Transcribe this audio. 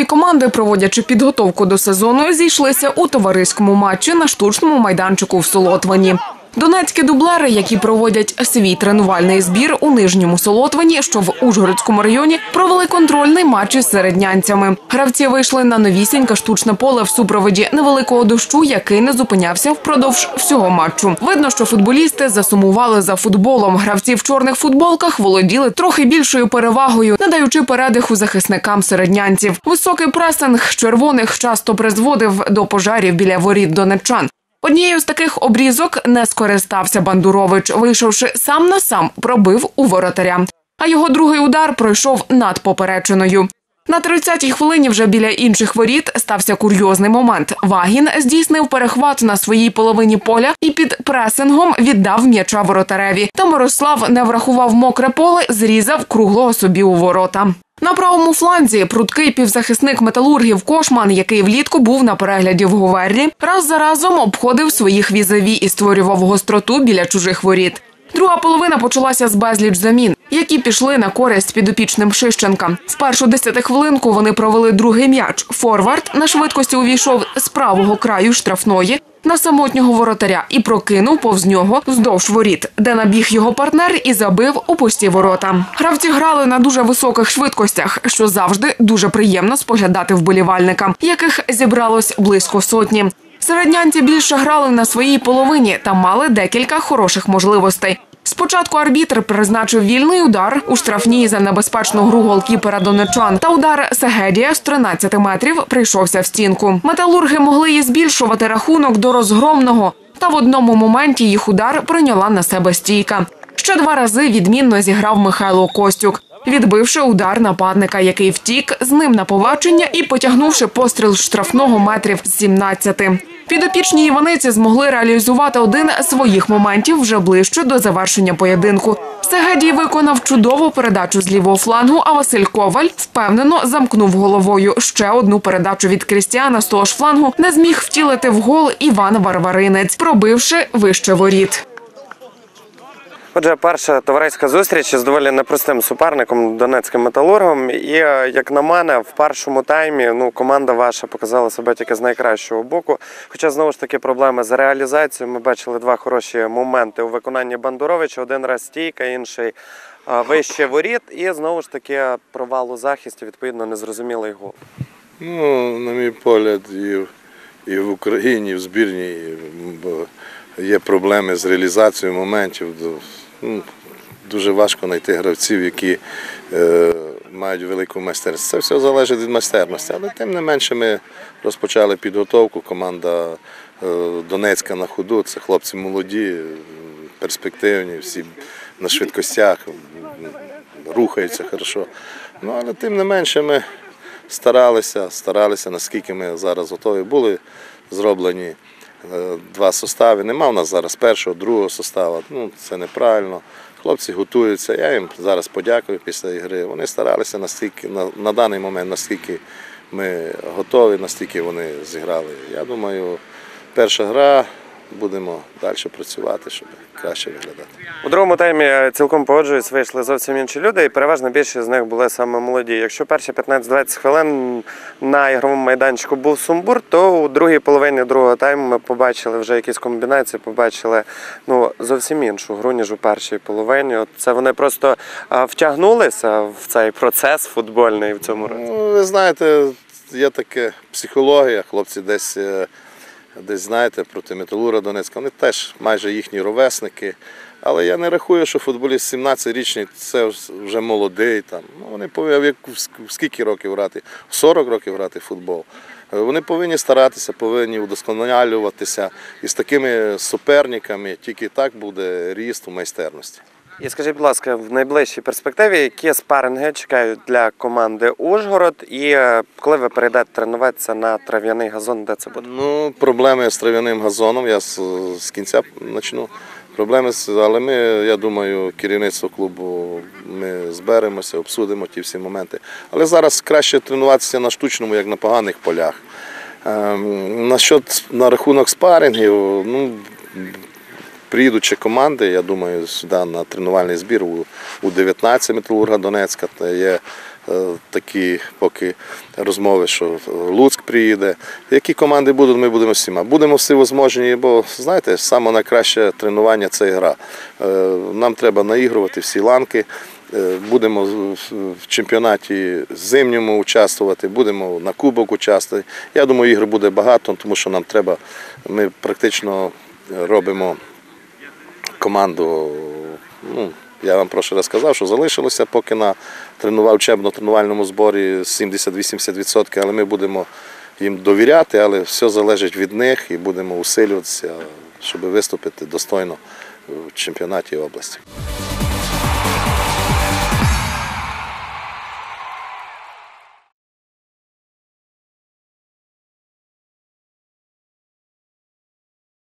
Обидві команди, проводячи підготовку до сезону, зійшлися у товариському матчі на штучному майданчику в Солотвані. Донецькі дублери, які проводять свій тренувальний збір у нижньому Солотвані, що в Ужгородському районі, провели контрольний матч із середнянцями. Гравці вийшли на новісіньке штучне поле в супроводі невеликого дощу, який не зупинявся впродовж всього матчу. Видно, що футболісти засумували за футболом. Гравці в чорних футболках володіли трохи більшою перевагою, надаючи передиху захисникам середнянців. Високий пресинг червоних часто призводив до пожарів біля воріт донеччан. Однією з таких обрізок не скористався Бандурович, вийшовши сам на сам, пробив у воротаря. А його другий удар пройшов над поперечиною. На 30-й хвилині вже біля інших воріт стався курйозний момент. Вагін здійснив перехват на своїй половині поля і під пресингом віддав м'яча воротареві. Та Мирослав не врахував мокре поле, зрізав круглого собі у ворота. На правому фланзі прудкий півзахисник металургів Кошман, який влітку був на перегляді в Говерлі, раз за разом обходив своїх візаві і створював гостроту біля чужих воріт. Друга половина почалася з безліч замін, які пішли на користь підопічним Шищенка. В першу десятихвилинку вони провели другий м'яч. Форвард на швидкості увійшов з правого краю штрафної на самотнього воротаря і прокинув повз нього вздовж воріт, де набіг його партнер і забив у пусті ворота. Гравці грали на дуже високих швидкостях, що завжди дуже приємно споглядати вболівальникам, яких зібралось близько сотні. Середнянці більше грали на своїй половині та мали декілька хороших можливостей. Спочатку арбітр призначив вільний удар у штрафній за небезпечну гру голкіпера донечан. Та удар Сегедія з 13 метрів прийшовся в стінку. Металурги могли і збільшувати рахунок до розгромного. Та в одному моменті їх удар прийняла на себе стійка. Ще два рази відмінно зіграв Михайло Костюк, відбивши удар нападника, який втік з ним на побачення і потягнувши постріл штрафного метрів з 17. Підопічні Іваниці змогли реалізувати один з своїх моментів вже ближче до завершення поєдинку. Сегедій виконав чудову передачу з лівого флангу, а Василь Коваль впевнено замкнув головою ще одну передачу від Крістіана з того ж флангу, не зміг втілити в гол Іван Варваринець, пробивши вище воріт. Отже, перша товариська зустріч з доволі непростим суперником донецьким металургом. І е, як на мене, в першому таймі ну команда ваша показала себе тільки з найкращого боку. Хоча знову ж таки проблеми з реалізацією. Ми бачили два хороші моменти у виконанні Бандуровича. Один раз стійка, інший е, вище воріт. І знову ж таки провал у захисті, відповідно, незрозумілий гол. Ну, на мій погляд, і, в- і в Україні, і в збірній бо є проблеми з реалізацією моментів. Ну, дуже важко знайти гравців, які е, мають велику майстерність. Це все залежить від майстерності. Але тим не менше ми розпочали підготовку. Команда е, Донецька на ходу. Це хлопці молоді, перспективні, всі на швидкостях, рухаються хорошо. Ну, але тим не менше ми старалися, старалися, наскільки ми зараз готові були зроблені два состави. Нема в нас зараз першого, другого составу. Ну, це неправильно. Хлопці готуються. Я їм зараз подякую після ігри. Вони старалися настільки, на, на даний момент, наскільки ми готові, настільки вони зіграли. Я думаю, перша гра. Будемо далі працювати, щоб краще виглядати. У другому таймі цілком погоджуюсь, вийшли зовсім інші люди, і переважно більшість з них були саме молоді. Якщо перші 15-20 хвилин на ігровому майданчику був сумбур, то у другій половині другого тайму ми побачили вже якісь комбінації, побачили ну зовсім іншу гру, ніж у першій половині. От це вони просто втягнулися в цей процес футбольний в цьому році. Ну, ви знаєте, є таке психологія, хлопці десь, е, десь знаєте, проти Металура Донецька, вони теж майже їхні ровесники. Але я не рахую, що футболіст 17-річний це вже молодий. Там. Ну, вони повинні в скільки років грати? В 40 років грати в футбол. Е, Вони повинні старатися, повинні удосконалюватися. І з такими суперниками тільки так буде ріст у майстерності. І скажіть, будь ласка, в найближчій перспективі які спаринги чекають для команди Ужгород, і е, коли ви перейдете тренуватися на трав'яний газон, де це буде? Ну, проблеми з трав'яним газоном, я з, з кінця почну. Проблеми, з- але ми, я думаю, керівництво клубу, ми зберемося, обсудимо ті всі моменти. Але зараз краще тренуватися на штучному, як на поганих полях. Ем, насчет, на рахунок спарингів, ну, приїдучи команди, я думаю, сюди на тренувальний збір у, у 19 Металурга Донецька, та є е, такі поки розмови, що Луцьк приїде. Які команди будуть, ми будемо всіма. Будемо всі возможні, бо знаєте, саме найкраще тренування це гра. Е, Нам треба наігрувати всі ланки. Е, Будемо в чемпіонаті зимньому участвувати, будемо на кубок участвувати. Я думаю, ігор буде багато, тому що нам треба. Ми практично робимо команду. Ну, я вам прошлий раз сказав, що залишилося, поки на тренував учебно-тренувальному зборі 70-80%, але ми будемо їм довіряти, але все залежить від них і будемо усилюватися, щоб виступити достойно в чемпіонаті області.